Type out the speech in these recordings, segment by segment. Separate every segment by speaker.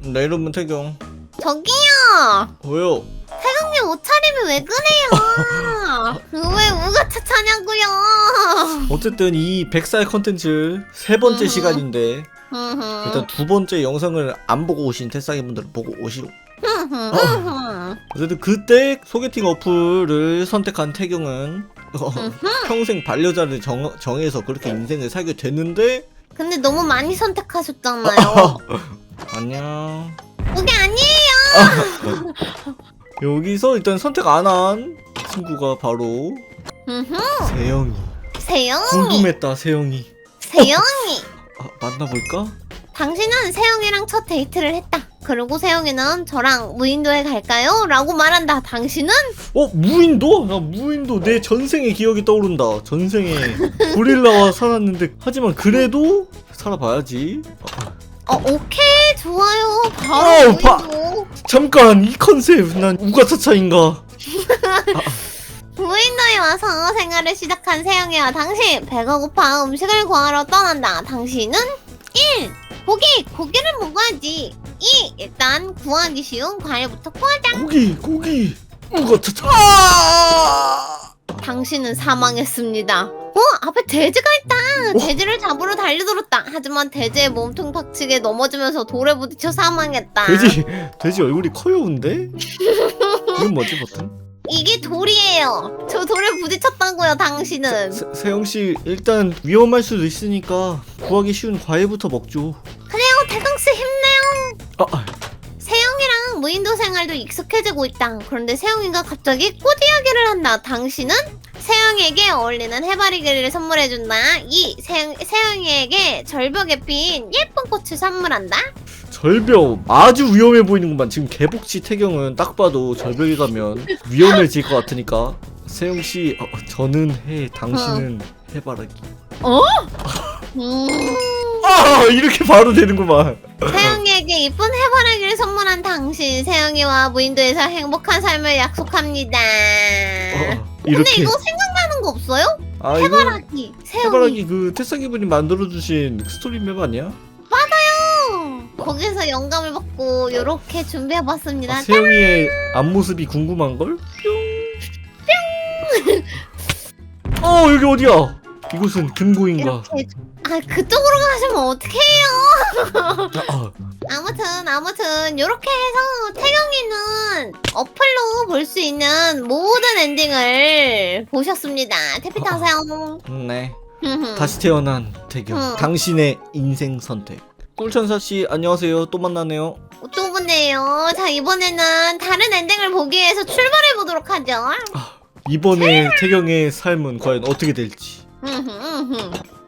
Speaker 1: 네 이름은 태경
Speaker 2: 저기요.
Speaker 1: 왜요?
Speaker 2: 태경님 옷차림이 왜 그래요? 왜 우가 차차냐고요?
Speaker 1: 어쨌든 이 100살 컨텐츠 세 번째
Speaker 2: 음.
Speaker 1: 시간인데. 일단 두 번째 영상을 안 보고 오신 태싸기 분들 보고 오시오.
Speaker 2: 흠흠.
Speaker 1: 어쨌든 그때 소개팅 어플을 선택한 태경은 어, 평생 반려자를 정, 정해서 그렇게 인생을 살게 됐는데
Speaker 2: 근데 너무 많이 선택하셨잖아요.
Speaker 1: 안녕
Speaker 2: 그게 아니에요.
Speaker 1: 여기서 일단 선택 안 한 친구가 바로. 세영이
Speaker 2: 세영이.
Speaker 1: 궁금했다 세영이
Speaker 2: 세영이.
Speaker 1: 아, 만나볼까?
Speaker 2: 당신은 세영이랑 첫 데이트를 했다. 그리고 세영이는 저랑 무인도에 갈까요? 라고 말한다. 당신은?
Speaker 1: 어 무인도? 나 무인도 내 전생의 기억이 떠오른다 전생에 고릴라와 살았는데 하지만 그래도 살아봐야지
Speaker 2: 어, 오케이. 좋아요. 바로
Speaker 1: 어, 바-. 잠깐 이 컨셉 난 우가차차인가
Speaker 2: 무인도에 와서 생활을 시작한 세영이와 당신. 배가 고파 음식을 구하러 떠난다. 당신은? 1. 고기. 고기를 먹어야지. 2. 일단 구하기 쉬운 과일부터 구하자.
Speaker 1: 고기 고기 우가차차 아!
Speaker 2: 당신은 사망했습니다. 어? 앞에 돼지가 있다. 돼지를 잡으러 달려들었다. 하지만 돼지의 몸통 박치게 넘어지면서 돌에 부딪혀 사망했다.
Speaker 1: 돼지 돼지 얼굴이 커요운데? 이건 뭐지 버튼?
Speaker 2: 이게 돌이에요. 저 돌에 부딪혔다고요, 당신은.
Speaker 1: 세, 세영 씨 일단 위험할 수도 있으니까 구하기 쉬운 과일부터 먹죠.
Speaker 2: 그래요, 태경씨 힘내요.
Speaker 1: 아, 아,
Speaker 2: 세영이랑 무인도 생활도 익숙해지고 있다. 그런데 세영이가 갑자기 꽃 이야기를 한다. 당신은? 세영이에게 어울리는 해바리기를 선물해준다. 2. 세영, 세영이에게 절벽에 핀 예쁜 꽃을 선물한다.
Speaker 1: 절벽 아주 위험해 보이는구만. 지금 개복치 태경은 딱 봐도 절벽에 가면 위험해질 것 같으니까 세영 씨 어, 저는 해 당신은 해바라기.
Speaker 2: 음...
Speaker 1: 아 이렇게 바로 되는구만.
Speaker 2: 세영이에게 이쁜 해바라기를 선물한 당신 세영이와 무인도에서 행복한 삶을 약속합니다.
Speaker 1: 어,
Speaker 2: 근데
Speaker 1: 이렇게
Speaker 2: 이거 생각나는 거 없어요?
Speaker 1: 아 이거
Speaker 2: 해바라기 세영이
Speaker 1: 해바라기 그 태사기 분이 만들어 주신 스토리 맵 아니야?
Speaker 2: 어, 거기서 영감을 받고 이렇게 준비해봤습니다.
Speaker 1: 아, 세영이의 앞모습이 궁금한 걸? 뿅. 뿅. 어 여기 어디야? 이곳은 금고인가?
Speaker 2: 이렇게 아 그쪽으로 가시면 어떡해요?
Speaker 1: 아,
Speaker 2: 아무튼 아무튼 이렇게 해서 태경이는 어플로 볼 수 있는 모든 엔딩을 보셨습니다. 태피타세요.
Speaker 1: 네. 다시 태어난 태경.
Speaker 2: 응.
Speaker 1: 당신의 인생 선택. 꿀천사 씨 안녕하세요. 또 만나네요.
Speaker 2: 또 보네요. 자 이번에는 다른 엔딩을 보기 위해서 출발해 보도록 하죠.
Speaker 1: 이번에 태경의 삶은 과연 어떻게 될지.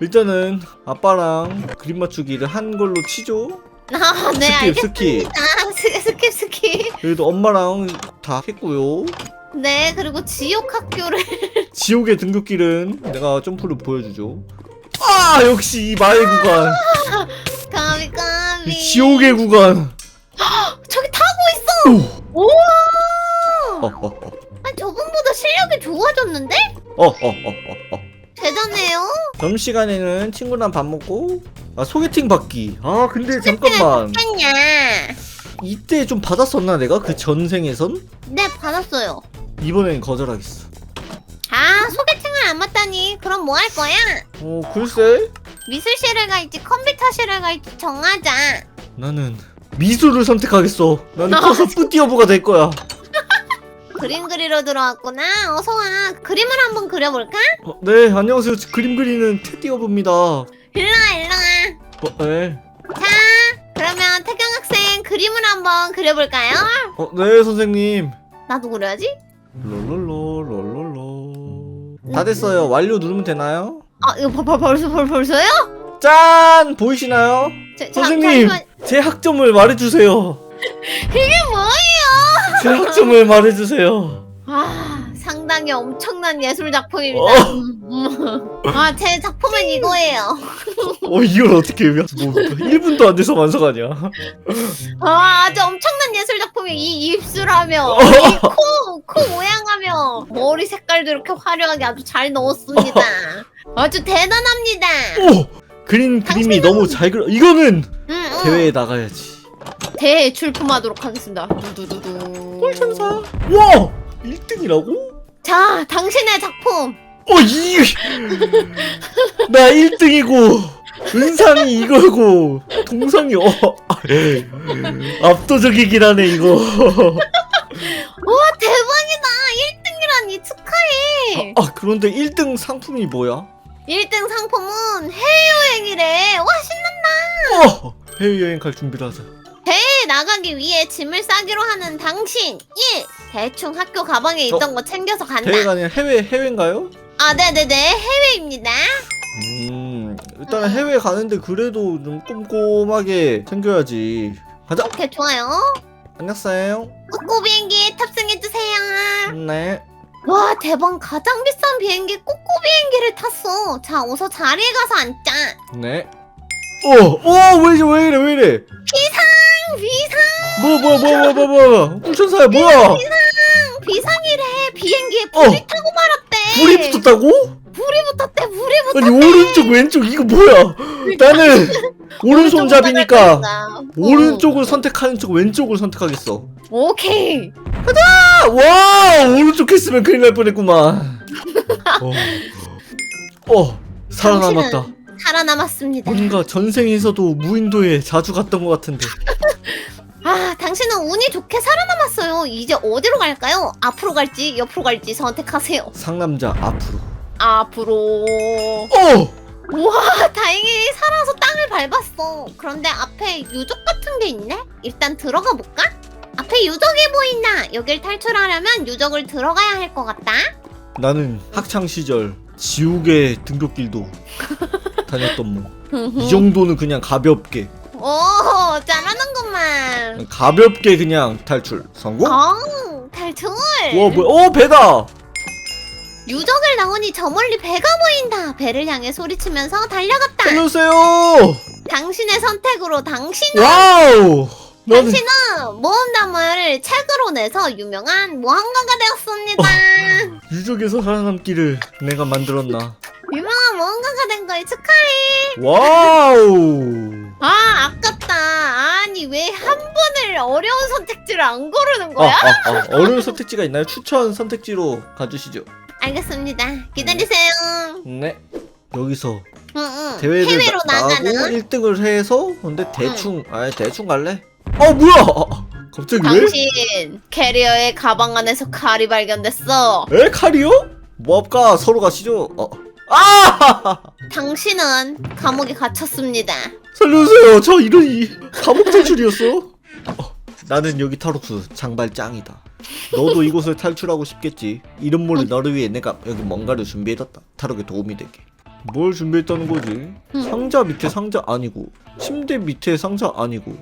Speaker 1: 일단은 아빠랑 그림 맞추기를 한 걸로 치죠.
Speaker 2: 아, 네
Speaker 1: 스킵,
Speaker 2: 알겠습니다. 스킵 스킵 스킵.
Speaker 1: 그래도 엄마랑 다 했고요.
Speaker 2: 네 그리고 지옥 학교를
Speaker 1: 지옥의 등굣길은 내가 점프를 보여주죠. 아 역시 이 마의 구간,
Speaker 2: 까비 까비.
Speaker 1: 이 지옥의 구간.
Speaker 2: 저기 타고 있어.
Speaker 1: 오.
Speaker 2: 우와.
Speaker 1: 어, 어, 어.
Speaker 2: 아 저번보다 실력이 좋아졌는데?
Speaker 1: 어, 어, 어, 어, 어.
Speaker 2: 대단해요.
Speaker 1: 점 시간에는 친구랑 밥 먹고 아 소개팅 받기. 아 근데 잠깐만
Speaker 2: 아니야.
Speaker 1: 이때 좀 받았었나 내가 그 전생에선
Speaker 2: 네 받았어요.
Speaker 1: 이번엔 거절하겠어.
Speaker 2: 아 소개팅을 안 맞다니 그럼 뭐 할 거야?
Speaker 1: 어 글쎄
Speaker 2: 미술실을 갈지 컴퓨터실을 갈지 정하자
Speaker 1: 나는 미술을 선택하겠어. 나는 커서 뿌띠어부가 될 거야.
Speaker 2: 그림 그리러 들어왔구나 어서 와 그림을 한번 그려볼까?
Speaker 1: 어, 네 안녕하세요. 그림 그리는 테디어부입니다. 어,
Speaker 2: 일로 와 일로 와
Speaker 1: 네.
Speaker 2: 자 그러면 태경 학생 그림을 한번 그려볼까요?
Speaker 1: 어, 네 선생님.
Speaker 2: 나도 그려야지
Speaker 1: 롤롤로 롤롤로. 다 됐어요. 완료 누르면 되나요?
Speaker 2: 아 이거 벌, 벌, 벌써 벌, 벌써요?
Speaker 1: 짠 보이시나요?
Speaker 2: 자, 자,
Speaker 1: 선생님
Speaker 2: 잠시만.
Speaker 1: 제 학점을 말해주세요.
Speaker 2: 이게 뭐예요?
Speaker 1: 제 학점을 말해주세요.
Speaker 2: 아 상당히 엄청난 예술 작품입니다
Speaker 1: 어.
Speaker 2: 음. 아 제 작품은 이거예요
Speaker 1: 어 이걸 어떻게 뭐 1분도 안 돼서 완성하냐?
Speaker 2: 아, 아주 엄청난 예술 작품이 이 입술하며 이 코, 코 모양하며 머리 색깔도 이렇게 화려하게 아주 잘 넣었습니다. 아주 대단합니다.
Speaker 1: 오 그린 그림이
Speaker 2: 당신은-
Speaker 1: 너무 잘 그려. 이거는
Speaker 2: 응, 응.
Speaker 1: 대회에 나가야지.
Speaker 2: 대회 출품하도록 하겠습니다. 두두두두.
Speaker 1: 꿀천사. 와 1등이라고?
Speaker 2: 자, 당신의 작품.
Speaker 1: 어, 이, 나 1등이고, 은상이 이거고, 동상이, 어, 아, 압도적이긴 하네, 이거.
Speaker 2: 와, 대박이다. 1등이라니 축하해.
Speaker 1: 아, 그런데 1등 상품이 뭐야?
Speaker 2: 1등 상품은 해외여행이래. 와, 신난다.
Speaker 1: 어, 해외여행 갈 준비를 하자.
Speaker 2: 대회에 나가기 위해 짐을 싸기로 하는 당신. 1. 대충 학교 가방에
Speaker 1: 저,
Speaker 2: 있던 거 챙겨서 간다.
Speaker 1: 대회가 아니라 해외, 해외인가요?
Speaker 2: 아, 네네네. 해외입니다.
Speaker 1: 음, 일단은 해외 가는데 그래도 좀 꼼꼼하게 챙겨야지. 가자!
Speaker 2: 오케이, 좋아요.
Speaker 1: 안녕하세요.
Speaker 2: 꼬꼬 비행기에 탑승해주세요.
Speaker 1: 네.
Speaker 2: 와, 대박. 가장 비싼 비행기 꼬꼬 비행기를 탔어. 자, 어서 자리에 가서 앉자.
Speaker 1: 네. 어, 어, 왜, 이래, 왜 이래, 왜 이래?
Speaker 2: 비상! 비상!
Speaker 1: 뭐, 뭐, 뭐, 뭐, 뭐, 뭐, 꿀천사야, 뭐야?
Speaker 2: 비상이래. 비행기에
Speaker 1: 어.
Speaker 2: 불이 타고 말았대.
Speaker 1: 불이 붙었다고?
Speaker 2: 불이 붙었대. 불이 붙었대.
Speaker 1: 아니 오른쪽 왼쪽 이거 뭐야? 나는 오른손잡이니까
Speaker 2: 어.
Speaker 1: 오른쪽을 선택하는 쪽 왼쪽을 선택하겠어.
Speaker 2: 오케이.
Speaker 1: 아, 와 오른쪽 했으면 큰일 날 뻔했구만. 어, 어 살아남았다.
Speaker 2: 살아남았습니다.
Speaker 1: 뭔가 전생에서도 무인도에 자주 갔던 것 같은데.
Speaker 2: 아, 당신은 운이 좋게 살아남았어요. 이제 어디로 갈까요? 앞으로 갈지 옆으로 갈지 선택하세요.
Speaker 1: 상남자 앞으로.
Speaker 2: 앞으로.
Speaker 1: 어,
Speaker 2: 우와, 다행히 살아서 땅을 밟았어. 그런데 앞에 유적 같은 게 있네? 일단 들어가 볼까? 앞에 유적이 보인다. 여길 탈출하려면 유적을 들어가야 할 것 같다.
Speaker 1: 나는 학창 시절 지옥의 등굣길도 다녔던 뭐. 이 정도는 그냥 가볍게,
Speaker 2: 오, 잘하는구만.
Speaker 1: 가볍게 그냥 탈출 성공.
Speaker 2: 어, 탈출.
Speaker 1: 와 뭐야? 어 배다.
Speaker 2: 유적을 나오니 저 멀리 배가 보인다. 배를 향해 소리치면서 달려갔다.
Speaker 1: 살려주세요.
Speaker 2: 당신의 선택으로 당신은
Speaker 1: 와우. 나는
Speaker 2: 당신은 모험담을 책으로 내서 유명한 모험가가 되었습니다.
Speaker 1: 어. 유적에서 살아남기를 내가 만들었나.
Speaker 2: 걸 축하해.
Speaker 1: 와우.
Speaker 2: 아 아깝다. 아니 왜 한 번을 어려운 선택지를 안 고르는
Speaker 1: 아,
Speaker 2: 거야?
Speaker 1: 아, 아, 어려운 선택지가 있나요? 추천 선택지로 가주시죠.
Speaker 2: 알겠습니다. 기다리세요.
Speaker 1: 네. 여기서
Speaker 2: 응, 응.
Speaker 1: 대회를
Speaker 2: 해외로
Speaker 1: 나, 가고
Speaker 2: 나가는
Speaker 1: 1등을 해서 근데 대충 아 대충 갈래? 어 뭐야? 아, 갑자기 왜?
Speaker 2: 당신 캐리어의 가방 안에서 칼이 발견됐어.
Speaker 1: 에 칼이요? 뭐 할까? 서로 가시죠. 어. 아!
Speaker 2: 당신은 감옥에 갇혔습니다.
Speaker 1: 살려주세요. 저 이런 이 감옥 탈출이었어. 어, 나는 여기 탈옥수 장발 짱이다. 너도 이곳을 탈출하고 싶겠지. 이런 몰래 너를 위해 내가 여기 뭔가를 준비해뒀다. 탈옥에 도움이 되게. 뭘 준비했다는 거지? 상자 밑에 상자 아니고 침대 밑에 상자 아니고.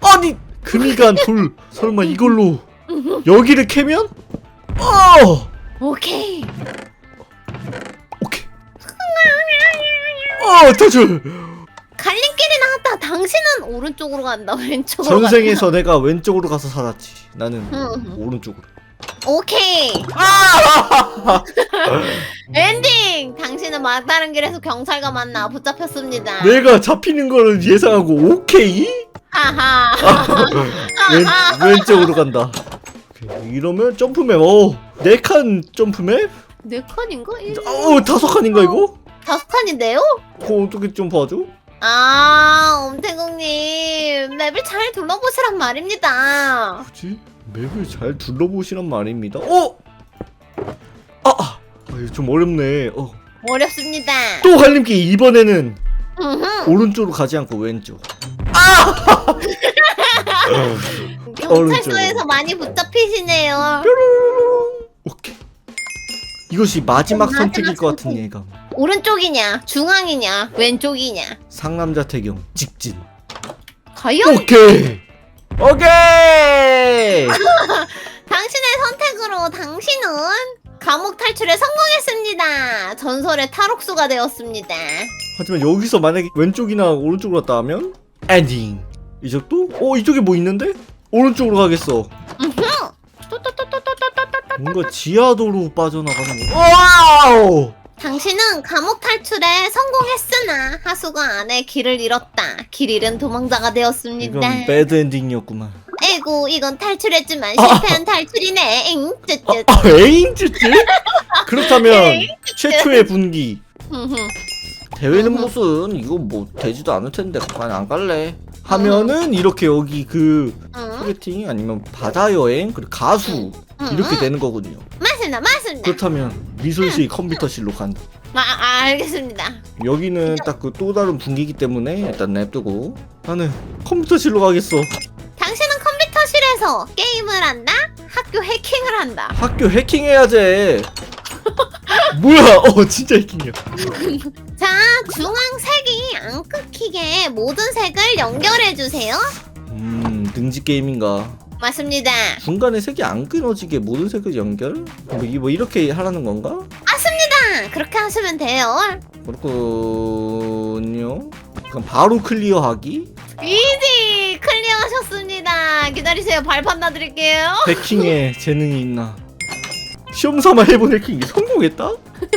Speaker 1: 아니 금이 간 돌 설마 이걸로 여기를 캐면? 어.
Speaker 2: 오케이.
Speaker 1: 어 탈출.
Speaker 2: 갈림길이 나왔다. 당신은 오른쪽으로 간다. 왼쪽으로
Speaker 1: 전생에서 내가 왼쪽으로 가서 살았지. 나는
Speaker 2: 응.
Speaker 1: 오른쪽으로.
Speaker 2: 간다. 오케이. 엔딩. 당신은 막다른 길에서 경찰과 만나 붙잡혔습니다.
Speaker 1: 내가 잡히는 거를 예상하고 오케이?
Speaker 2: 하하.
Speaker 1: 왼, 왼쪽으로 간다. 오케이, 이러면 점프맵. 어, 네 칸 점프맵?
Speaker 2: 네 칸인가? 일-
Speaker 1: 어, 다섯 칸인가 이거?
Speaker 2: 다섯 칸인데요?
Speaker 1: 그거 어떻게 점프하죠?
Speaker 2: 아, 엄태국님 맵을 잘 둘러보시란 말입니다.
Speaker 1: 뭐지? 맵을 잘 둘러보시란 말입니다. 어? 아, 아, 이거 좀 어렵네. 어,
Speaker 2: 어렵습니다.
Speaker 1: 또 갈림길 이번에는
Speaker 2: 음흠.
Speaker 1: 오른쪽으로 가지 않고 왼쪽.
Speaker 2: 경찰서에서 많이 붙잡히시네요.
Speaker 1: 오케이. 이것이 마지막
Speaker 2: 마지막
Speaker 1: 선택일 것 같은
Speaker 2: 선택.
Speaker 1: 예감.
Speaker 2: 오른쪽이냐, 중앙이냐, 왼쪽이냐.
Speaker 1: 상남자 태경 직진.
Speaker 2: 과연
Speaker 1: 오케이. 오케이.
Speaker 2: 당신의 선택으로 당신은 감옥 탈출에 성공했습니다. 전설의 탈옥수가 되었습니다.
Speaker 1: 하지만 여기서 만약에 왼쪽이나 오른쪽으로 갔다 하면 엔딩. 이쪽도? 어 이쪽에 뭐 있는데? 오른쪽으로 가겠어. 뭔가 지하도로 빠져나가는 거. 와우!
Speaker 2: 당신은 감옥 탈출에 성공했으나 하수가 안에 길을 잃었다. 길 잃은 도망자가 되었습니다.
Speaker 1: 이건 배드 엔딩이었구만.
Speaker 2: 에고 이건 탈출했지만 실패한 탈출이네. 엥 쯧쯧.
Speaker 1: 아, 에잉 쯔쯔? 그렇다면 최초의 분기 대회는 무슨 이거 뭐 되지도 않을 텐데 그만 안 갈래. 하면은 이렇게 여기 그
Speaker 2: 응?
Speaker 1: 소개팅 아니면 바다 여행 그리고 가수
Speaker 2: 응,
Speaker 1: 이렇게
Speaker 2: 응.
Speaker 1: 되는 거군요.
Speaker 2: 맞습니다, 맞습니다.
Speaker 1: 그렇다면 미술실 컴퓨터실로 간다.
Speaker 2: 아, 아, 알겠습니다.
Speaker 1: 여기는 딱 그 또 다른 분기이기 때문에 일단 냅두고 나는 컴퓨터실로 가겠어.
Speaker 2: 당신은 컴퓨터실에서 게임을 한다? 학교 해킹을 한다.
Speaker 1: 학교 해킹해야지. 뭐야? 어 진짜 해킹이야.
Speaker 2: 자, 중앙색이 안 끊기게 모든 색을 연결해 주세요.
Speaker 1: 음 능지 게임인가?
Speaker 2: 맞습니다.
Speaker 1: 중간에 색이 안 끊어지게 모든 색을 연결? 뭐, 이- 뭐 이렇게 하라는 건가?
Speaker 2: 맞습니다. 그렇게 하시면 돼요.
Speaker 1: 그렇군요. 그럼 바로 클리어하기?
Speaker 2: 이지 클리어하셨습니다. 기다리세요. 발판 놔드릴게요.
Speaker 1: 해킹에 재능이 있나? 시험 삼아 해본 해킹이 성공했다?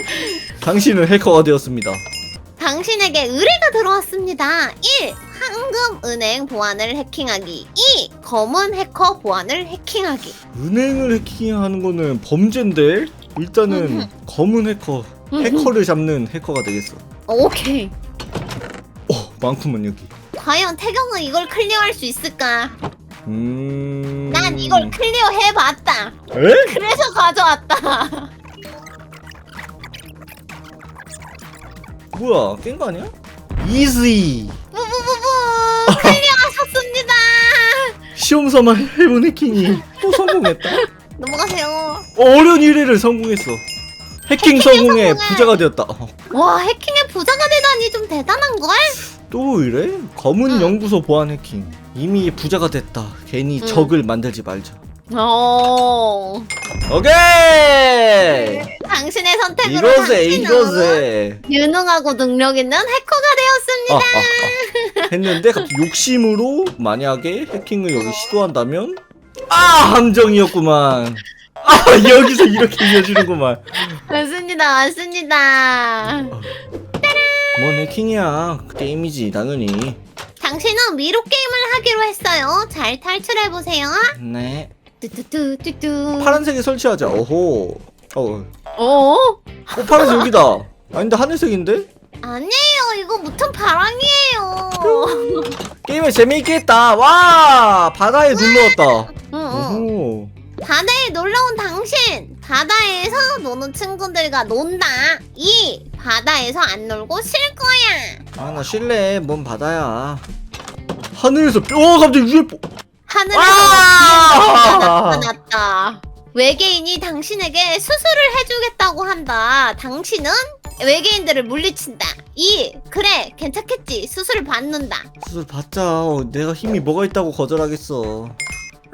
Speaker 1: 당신은 해커가 되었습니다.
Speaker 2: 당신에게 의뢰가 들어왔습니다. 1. 황금은행 보안을 해킹하기. 2. 검은 해커 보안을 해킹하기.
Speaker 1: 은행을 해킹하는 거는 범죄인데 일단은 검은 해커 해커를 잡는 해커가 되겠어.
Speaker 2: 오케이.
Speaker 1: 어 많구만 여기.
Speaker 2: 과연 태경은 이걸 클리어할 수 있을까?
Speaker 1: 음.
Speaker 2: 난 이걸 클리어 해봤다.
Speaker 1: 에?
Speaker 2: 그래서 가져왔다.
Speaker 1: 뭐야 깬 거 아니야? 이지. 시험 삼아 해본 해킹이 또 성공했다.
Speaker 2: 넘어가세요.
Speaker 1: 어, 어려운 일회를 성공했어. 해킹 성공에
Speaker 2: 성공해.
Speaker 1: 부자가 되었다. 어,
Speaker 2: 와 해킹의 부자가 되다니 좀 대단한 걸?
Speaker 1: 또 이래? 검은
Speaker 2: 응.
Speaker 1: 연구소 보안 해킹. 이미 부자가 됐다. 괜히
Speaker 2: 응.
Speaker 1: 적을 만들지 말자.
Speaker 2: 어.
Speaker 1: 오케이.
Speaker 2: 당신의 선택으로 당신은
Speaker 1: 이거세.
Speaker 2: 유능하고 능력 있는 해커가
Speaker 1: 아,
Speaker 2: 되었습니다.
Speaker 1: 아, 아. 했는데 갑자기 욕심으로 만약에 해킹을 여기 시도한다면 아 함정이었구만. 아 여기서 이렇게 이어지는구만.
Speaker 2: 맞습니다, 맞습니다.
Speaker 1: 뭔 해킹이야? 게임이지 당연히.
Speaker 2: 당신은 미로 게임을 하기로 했어요. 잘 탈출해 보세요.
Speaker 1: 네.
Speaker 2: 뚜뚜뚜뚜뚜.
Speaker 1: 파란색에 설치하자. 오호. 어.
Speaker 2: 어?
Speaker 1: 어 파란색 여기다. 아닌데 하늘색인데?
Speaker 2: 아니에요. 이거 무튼 바람이에요.
Speaker 1: 게임을 재미있게 했다. 와 바다에 눌러왔다.
Speaker 2: 응, 응.
Speaker 1: 오호.
Speaker 2: 바다에 놀러 온 당신. 바다에서 노는 친구들과 논다. 이 바다에서 안 놀고 쉴 거야.
Speaker 1: 아나 쉴래. 뭔 바다야. 하늘에서 뼈 어, 갑자기 위에 뽀-
Speaker 2: 하늘에서
Speaker 1: 아!
Speaker 2: 나타났다. 외계인이 당신에게 수술을 해주겠다고 한다. 당신은 외계인들을 물리친다. 이 그래 괜찮겠지. 수술을 받는다.
Speaker 1: 수술 받자. 어, 내가 힘이 뭐가 있다고 거절하겠어.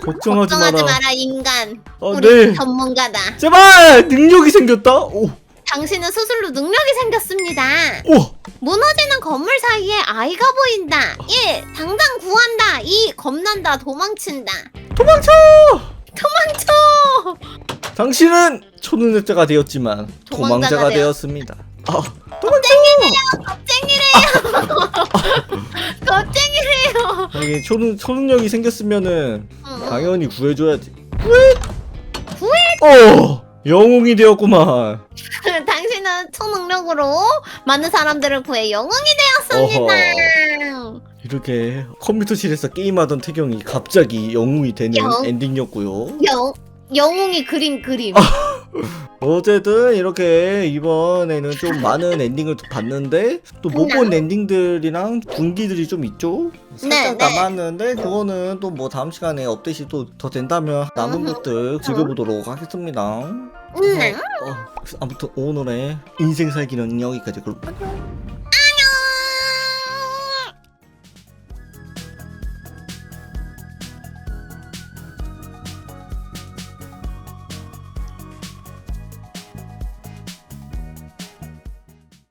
Speaker 1: 걱정하지,
Speaker 2: 걱정하지
Speaker 1: 마라.
Speaker 2: 마라 인간.
Speaker 1: 어,
Speaker 2: 우리
Speaker 1: 네.
Speaker 2: 전문가다.
Speaker 1: 제발 능력이 생겼다. 오,
Speaker 2: 당신은 수술로 능력이 생겼습니다.
Speaker 1: 오.
Speaker 2: 무너지는 건물 사이에 아이가 보인다. 1. 당장 구한다. 2. 겁난다. 도망친다.
Speaker 1: 도망쳐.
Speaker 2: 도망쳐!
Speaker 1: 당신은 초능력자가 되었지만 도망자가,
Speaker 2: 도망자가
Speaker 1: 되었습니다. 아,
Speaker 2: 겁쟁이래요.
Speaker 1: 이게 초능 초능력이 생겼으면은
Speaker 2: 응.
Speaker 1: 당연히 구해줘야지. 구해. 어, 영웅이 되었구만.
Speaker 2: 당신은 초능력으로 많은 사람들을 구해 영웅이 되었습니다.
Speaker 1: 이렇게 컴퓨터실에서 게임하던 태경이 갑자기 영웅이 되는
Speaker 2: 영.
Speaker 1: 엔딩이었고요.
Speaker 2: 영 영웅이 그린 그림.
Speaker 1: 어쨌든 이렇게 이번에는 좀 많은 엔딩을 봤는데 또 못 본 엔딩들이랑 분기들이 좀 있죠? 살짝
Speaker 2: 네, 네.
Speaker 1: 남았는데 그거는 또 뭐 다음 시간에 업데이트 또 더 된다면 남은
Speaker 2: 음.
Speaker 1: 것들 즐겨보도록 하겠습니다.
Speaker 2: 음.
Speaker 1: 어, 아무튼 오늘의 인생 살기는 여기까지 그럼 안녕.